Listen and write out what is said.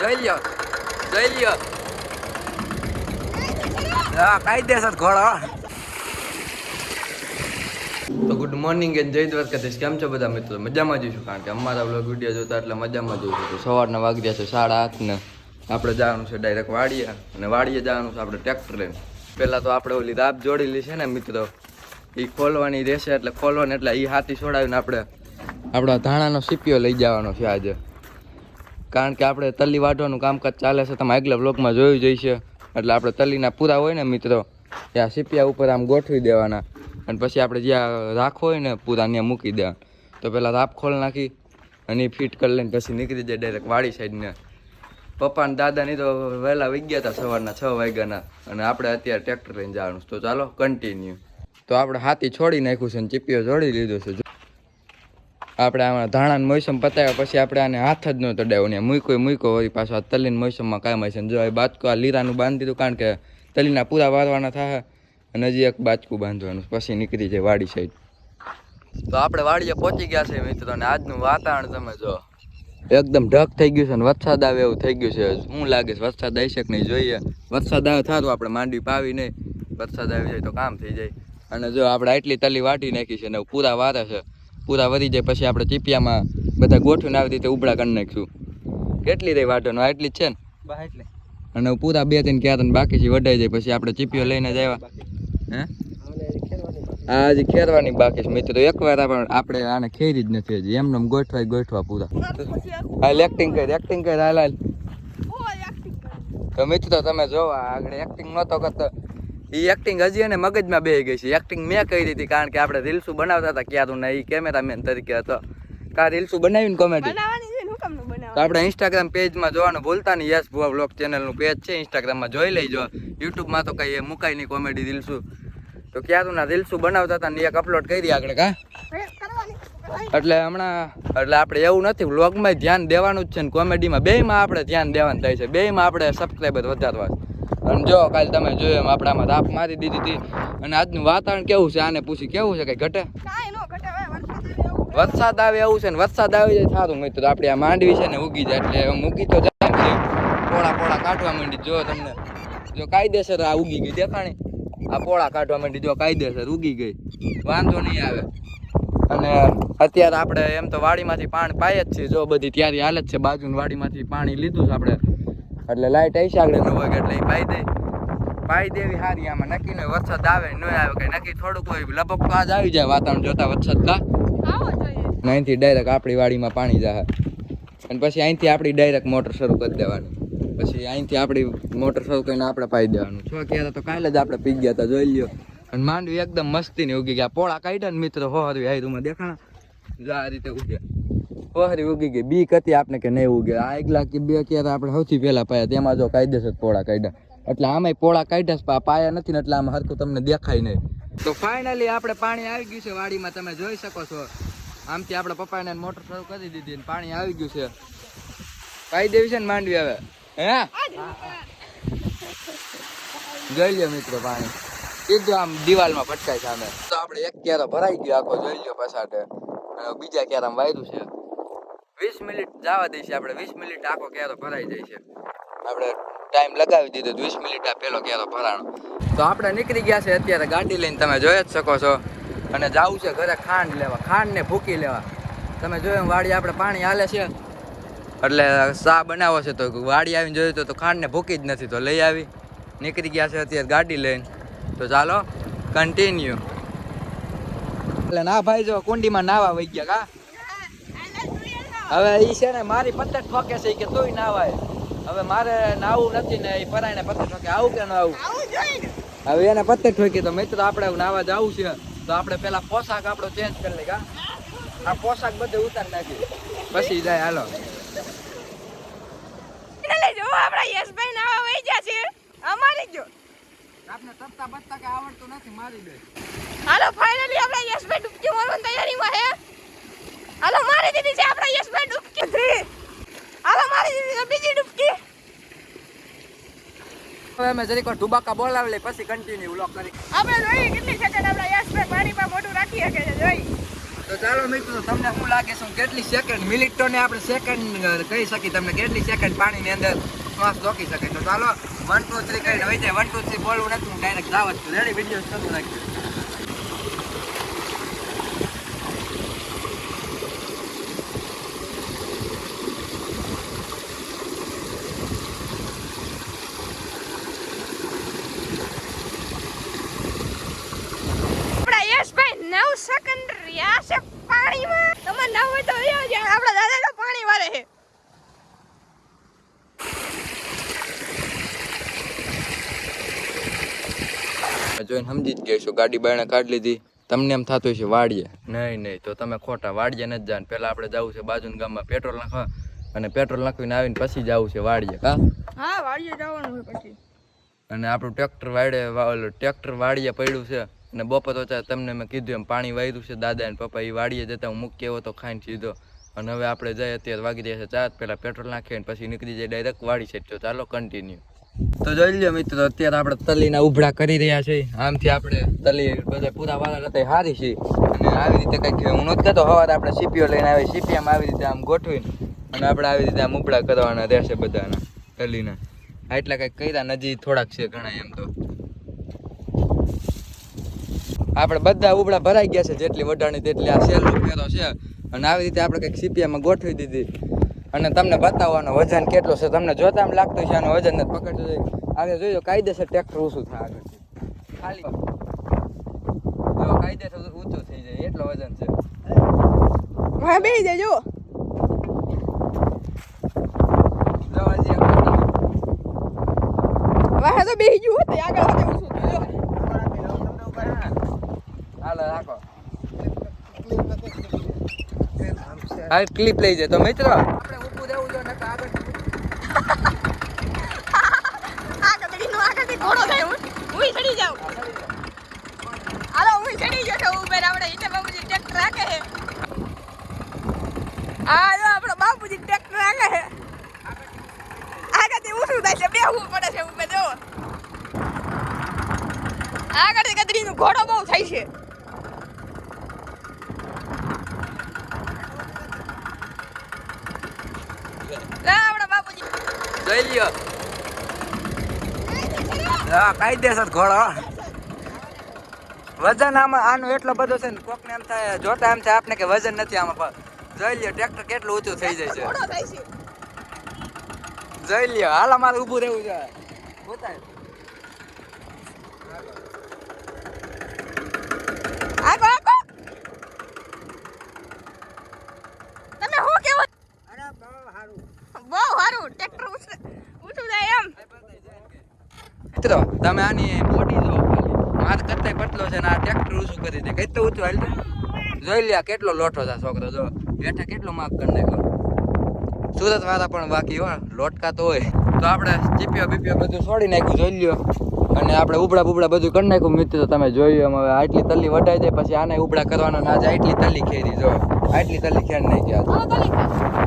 જોઈ લ્યો લ્યો. હા કાયદેસર ઘોડો. તો ગુડ મોર્નિંગ એન્ડ જય દ્વારકાધીશ. કેમ છો બધા મિત્રો? મજામાં જઈશું કારણ કે અમારા બ્લોગ વીડિયો જોતા એટલે મજામાં જોઈશું તો સવારના વાગ્યા છે સાડા આઠ ને આપણે જવાનું છે ડાયરેક્ટ વાડીએ અને વાડીએ જવાનું છે આપણે ટ્રેક્ટર લઈને. પહેલાં તો આપણે ઓલી રાપ જોડેલી છે ને મિત્રો, એ ખોલવાની રહેશે એટલે ખોલવાની એટલે એ હાથી છોડાવીને આપણે આપણા ધાણાનો સીપીઓ લઈ જવાનો છે આજે. કારણ કે આપણે તલી વાઢવાનું કામકાજ ચાલે છે, તમે આગલા બ્લોકમાં જોયું જઈશે એટલે આપણે તલીના પૂરા હોય ને મિત્રો, ત્યાં સીપિયા ઉપર આમ ગોઠવી દેવાના. અને પછી આપણે જ્યાં રાખો હોય ને પૂરા ત્યાં મૂકી દેવા તો પહેલાં રાપ ખોલ નાખી, અને ફિટ કરી લઈને પછી નીકળી જાય ડાયરેક્ટ વાડી સાઈડને પપ્પા અને દાદાની તો વહેલા વહી ગયા હતા સવારના છ વાગ્યાના, અને આપણે અત્યારે ટ્રેક્ટર લઈને જવાનું તો ચાલો કન્ટિન્યુ તો આપણે હાથી છોડી નાખ્યું છે અને ચીપીઓ જોડી લીધું છે. આપણે આમાં ધાણાને મોસમ પતાવ્યા પછી આપણે આને હાથ જ નહોતો ડાયો ને. મૂક્યો મૂક્યો હોય પાછો આ તલીન મોસમમાં કામ છે. જો આ બાચકો આ લીરાનું બાંધી દીધું કારણ કે તલીના પૂરા વારવાના થાય અને હજી એક બાચકું બાંધવાનું. પછી નીકળી જાય વાડી સાઈડ તો આપણે વાડીએ પહોંચી ગયા છે મિત્રો અને આજનું વાતાવરણ તમે જો એકદમ ઢક થઈ ગયું છે ને વરસાદ આવે એવું થઈ ગયું છે. શું લાગે છે? વરસાદ આવી શકે નહીં જોઈએ? વરસાદ આવે થાતું આપણે માંડવી પાવી નહીં. વરસાદ આવી જાય તો કામ થઈ જાય. અને જો આપણે આટલી તલી વાટી નાખી છે ને પૂરા વારે છે. પૂરા વરી જાય પછી આપણે ચીપિયામાં બધા ગોઠવીને આવી રીતે ઉબળા કરી નાખીશું કેટલી રહી વાટવાનું આટલી જ છે ને? એટલે. અને પૂરા બે ત્રણ ક્યાં બાકી છે વઢાઈ જાય પછી આપણે ચીપીઓ લઈને જ આવ્યા. હે? આ હજી ખેરવાની બાકી છે મિત્રો. એકવાર આપણે આપણે આને ખેરી જ નથી હજી. એમને એમ ગોઠવાય ગોઠવા પૂરા. હાલ એક્ટિંગ કરી એક્ટિંગ કર હાલ હાલ. તો મિત્રો તમે જોવો આગળ એક્ટિંગ નહોતો કરતો. એ એક્ટિંગ હજી એને મગજમાં બેસી ગઈ છે. એક્ટિંગ મેં કરી હતી કારણ કે આપણે રીલ્સું બનાવતા હતા ક્યારું ને એ કેમેરામેન તરીકે હતો. કા રીલ્સું બનાવીને કોમેડી તો આપણે ઇન્સ્ટાગ્રામ પેજમાં જોવાનું ભૂલતા નહીં. યસ ભુવા બ્લોગ ચેનલનું પેજ છે ઇન્સ્ટાગ્રામમાં જોઈ લેજો. યુટ્યુબમાં તો કંઈ એ મુકાય નહીં કોમેડી રીલ્સું તો ક્યારું ના રીલ્સું બનાવતા હતા ને એક અપલોડ કરી આગળ કા એટલે હમણાં એટલે આપણે એવું નથી વ્લોગમાં ધ્યાન દેવાનું જ છે ને. કોમેડીમાં બેયમાં આપણે ધ્યાન દેવાનું થાય છે. બેયમાં આપણે સબસ્ક્રાઈબર વધારવા છે. અને જો કાલે તમે જોયું એમ આપણામાં તાપ મારી દીધી હતી. અને આજનું વાતાવરણ કેવું છે? આને પૂછી કેવું છે? કઈ ઘટે? વરસાદ આવે એવું છે. ને વરસાદ આવી જાય સારું મિત્રો આપણે આ માંડવી છે ને ઉગી જાય એટલે એમ ઉગી તો જાય પોળા પોળા કાઢવા માંડી જો તમને. જો કાયદેસર આ ઉગી ગઈ દેખાણી. આ પોળા કાઢવા માંડી જો કાયદેસર ઉગી ગઈ. વાંધો નહીં આવે. અને અત્યારે આપણે એમ તો વાડીમાંથી પાણી પાય જ છે જો બધી ત્યારી હાલત છે. બાજુની વાડીમાંથી પાણી લીધું છે આપણે. એટલે લાઈટ આવી આગળ. નવ વાગે એટલે પાઈ દે. પાઈ દેવી સારી આમાં. નક્કી નહીં વરસાદ આવે ન આવે કઈ નક્કી થોડુંક હોય. લગભગ તો આજ આવી જાય વાતાવરણ જોતા વરસાદ કા. અહીંથી ડાયરેક્ટ આપણી વાડીમાં પાણી જાય અને પછી અહીંથી આપણી ડાયરેક્ટ મોટર શરૂ કરી દેવાની. પછી અહીંથી આપણી મોટર શરૂ કરીને આપણે પાઈ દેવાનું. છો ક્યારે તો કાલે જ આપણે પી ગયા હતા જોઈ લ્યો. અને માંડવી એકદમ મસ્તી ની ઉગી ગયા. પોળા કાઢ્યા ને મિત્રો હોહરવી આવી રૂમાં દેખાણા. જો આ રીતે ઉગ્યા. હોહરી ઉગી ગઈ. બીક હતી આપણે કે નહીં ઉગે? આ એક લાખ કે બે ક્યારે આપણે સૌથી પહેલા પાયા. તેમાં જો કાયદેસર પોળા કાઢ્યા. એટલે આમાંય પોળા કાઢ્યા પાયા નથી ને એટલે આમાં હરખું તમને દેખાય નહીં. તો ફાઇનલી આપણે પાણી આવી ગયું છે વાડીમાં. તમે જોઈ શકો છો. આમથી આપણે પપ્પાને મોટર શરૂ કરી દીધી ને પાણી આવી ગયું છે. પાઈ દેવી છે ને માંડવી હવે? હે? જોઈ લ્યો મિત્રો પાણી. સીધું આમ દિવાલમાં પટકાય સામે તો આપણે એક કેરો ભરાઈ ગયો આખો, જોઈ લ્યો પછાટે બીજા ક્યારામાં વાયરું છે. વીસ મિનિટ જવા દઈશું આપણે. વીસ મિનિટ આખો ક્યારો ભરાઈ જાય છે. આપણે ટાઈમ લગાવી દીધો વીસ મિનિટ આ પેલો ક્યારો ભરાણો. તો આપણે નીકળી ગયા છે અત્યારે ગાડી લઈને. તમે જોઈ જ શકો છો. અને જવું છે ઘરે ખાંડ લેવા. ખાંડને ભૂકી લેવા. તમે જોયું વાડી આપણે પાણી હાલે છે. એટલે ચા બનાવો છે તો વાડી આવીને જોયું તો- તો ખાંડ ભૂકી જ નથી. તો લઈ આવી. નીકળી ગયા છે અત્યારે ગાડી લઈને. તો ચાલો કન્ટિન્યુ એટલે ના ભાઈ જો કુંડીમાં નાવા વહી ગયા કા? હવે એ છે ને મારી પતંગ ઠોકે છે કે તોય નાવાય. હવે મારે નાવું નથી ને એ પરાયને પતંગ ઠોકે. આવું કે ન આવું? આવું ને. હવે એને પતંગ ઠોકી તો મિત્ર આપણે નાવા જવું છે. તો આપણે પેલા પોશાક આપણો ચેન્જ કરી લઈએ આ પોશાક બધે ઉતાર નાખી પછી જાય હાલો. જો આપણા યશભાઈ નાવા વહી ગયા છે. અમારી જો આપણે તપતા બતતા કે આવડતું નથી મારી દે હાલો ફાઇનલી આપણા યશભાઈ ડૂબકી મારવાની તૈયારીમાં હે હાલો મારી દીધી છે આપણા યશભાઈ ડૂબકી. થ્રી હાલો મારી દીધી છે બીજી ડૂબકી. હવે અમે જરીક વાર ઢુબાકા બોલાવી લઈ પછી કન્ટિન્યુ વ્લોગ કરી. આપણે જોઈએ કેટલી સેકન્ડ આપણા યશભાઈ? પાણીમાં મોઢું રાખી શકે છે જોઈ. તો ચાલો મિત્રો તમને શું લાગે છે કેટલી સેકન્ડ મિનિટો ને આપણે સેકન્ડ કહી શકીએ તમને કેટલી સેકન્ડ પાણીની અંદર શ્વાસ રોકી શકે તો ચાલો વન ટુ થ્રી કહીને વહી જાય વન ટુ થ્રી બોલવું નથી હું ડાયરેક્ટ જાવ જ છું. રેડી વીડિયો શરૂ રાખી આપણા યશભાઈ નવ સેકન્ડ રહ્યા છે પાણીમાં તમે ના હોય તો અહીંયા જ આપણા દાદા તો પાણી વાળે છે જોઈને સમજી જ ગયો ગાડી બાયણે કાઢી લીધી. તમને એમ થતું હશે વાડીએ. નહીં નહીં તો તમે ખોટા વાડીએ નથી જાણ પહેલા આપણે જવું છે બાજુના ગામમાં પેટ્રોલ નાખવા અને પેટ્રોલ નાખીને આવીને પછી જવું છે વાડીએ હા હા વાડીએ જવાનું હોય પછી. અને આપણું ટ્રેક્ટર વાડે ઓલું ટ્રેક્ટર વાડીએ પડ્યું છે અને બપોર વચ્ચે તમને મેં કીધું એમ પાણી વાયરું છે દાદા અને પપ્પા એ વાડીએ જતા હું મૂકી એવો તો ખાઈને સીધો. અને હવે આપણે જઈએ અત્યારે વાગી જાય છે ચાર પહેલાં પેટ્રોલ નાખીએ પછી નીકળી જાય ડાયરેક્ટ વાડી છે તો ચાલો કન્ટિન્યુ તો જોઈ લ્યો મિત્રો, અત્યારે આપણે તલીના ઉભડા કરી રહ્યા છે આમથી આપણે તલી બધા પૂરા વાળા હતા હારી છે અને આવી રીતે કંઈક હું નથી કહેતો સવારે આપણે સીપીઓ લઈને આવી સીપીઓમાં આવી રીતે આમ ગોઠવીને અને આપણે આવી રીતે આમ ઉભડા કરવાના રહેશે બધાના, તલીના. એટલા કંઈક કર્યા નજી થોડાક છે ઘણા એમ તો. આપણે બધા ઉબડા ભરાઈ ગયા છે, જેટલી વઢાણી તેટલી આ સેલો ફેરો છે. અને આવી રીતે આપણે કંઈક સીપીએમાં ગોઠવી દીધી. અને તમને બતાવવાનો વજન કેટલો છે તમને જોતા એમ લાગતું છે આનું વજન નથી પકડતું જોઈએ આગળ જોઈએ કાયદેસર ટ્રેક્ટર ઊંચું થાય આગળથી ખાલી. જો કાયદેસર ઊંચું થઈ જાય. એટલો વજન છે. હા બેસી જાય જો જો હજી એક વજન. વાહ તો બેસી ગયું હોત, આગળ વધે ઊંચું હાલો રાખો. હા ક્લિપ લઈ જાય. તો મિત્રો આપણે ઊભું રહેવું જોઈએ નકર આગળ આગળથી નો આગળથી ઘોડો થાય હું હું ચડી હાલો હું ચડી ગયો છું આપણે ઈચ્છા બાપુજી ટ્રેક્ટર રાખે છે. હા જો, આપણો બાપુજી ટ્રેક્ટર રાખે છે. આગળથી ઉઠું થાય છે, બેહવું પડે છે ઉપર જો. આગળથી કદરીનો ઘોડો બહુ થાય છે. આપણા બાપુજી. જોઈ લ્યો. હા કાયદેસર ઘોડો. વજન આમાં આનું એટલો બધો છે ને કોકને એમ થાય જોતા એમ થાય આપણે કે વજન નથી આમાં જોઈ લ્યો ટ્રેક્ટર કેટલું ઊંચું થઈ જાય છે. જોઈ લ્યો હાલ અમારે ઊભું રહેવું છે. પોતાય આગો આગો. તમે શું કેવો? બહુ સારું. ટ્રેક્ટર ઊંચું ઊંચું જાય એમ. મિત્રો, તમે આની બોડી જો માર કરતા પતલો છે ને આ ટ્રેક્ટર ઊંચું કરી દે. કઈ તો ઊંચું હાલ જોઈ લ્યા કેટલો લોટો છે છોકરો, જો. બેઠા કેટલો માપ કરી નાખ્યો. સુરત વાળા પણ બાકી હો, લોટકા તો હોય. તો આપણે ચીપિયો બીપીઓ બધું છોડી નાખ્યું, જોઈ લ્યો. અને આપણે ઉબડા બુબડા બધું કરી નાખ્યું. મિત્રો, તમે જોયું એમ હવે આટલી તલ્લી વટાઈ જાય પછી આને ઉબડા કરવાનો આજે આટલી તલ્લી ખેરી, જો. આટલી તલ્લી ખેડ નાખી આ હાલો તલી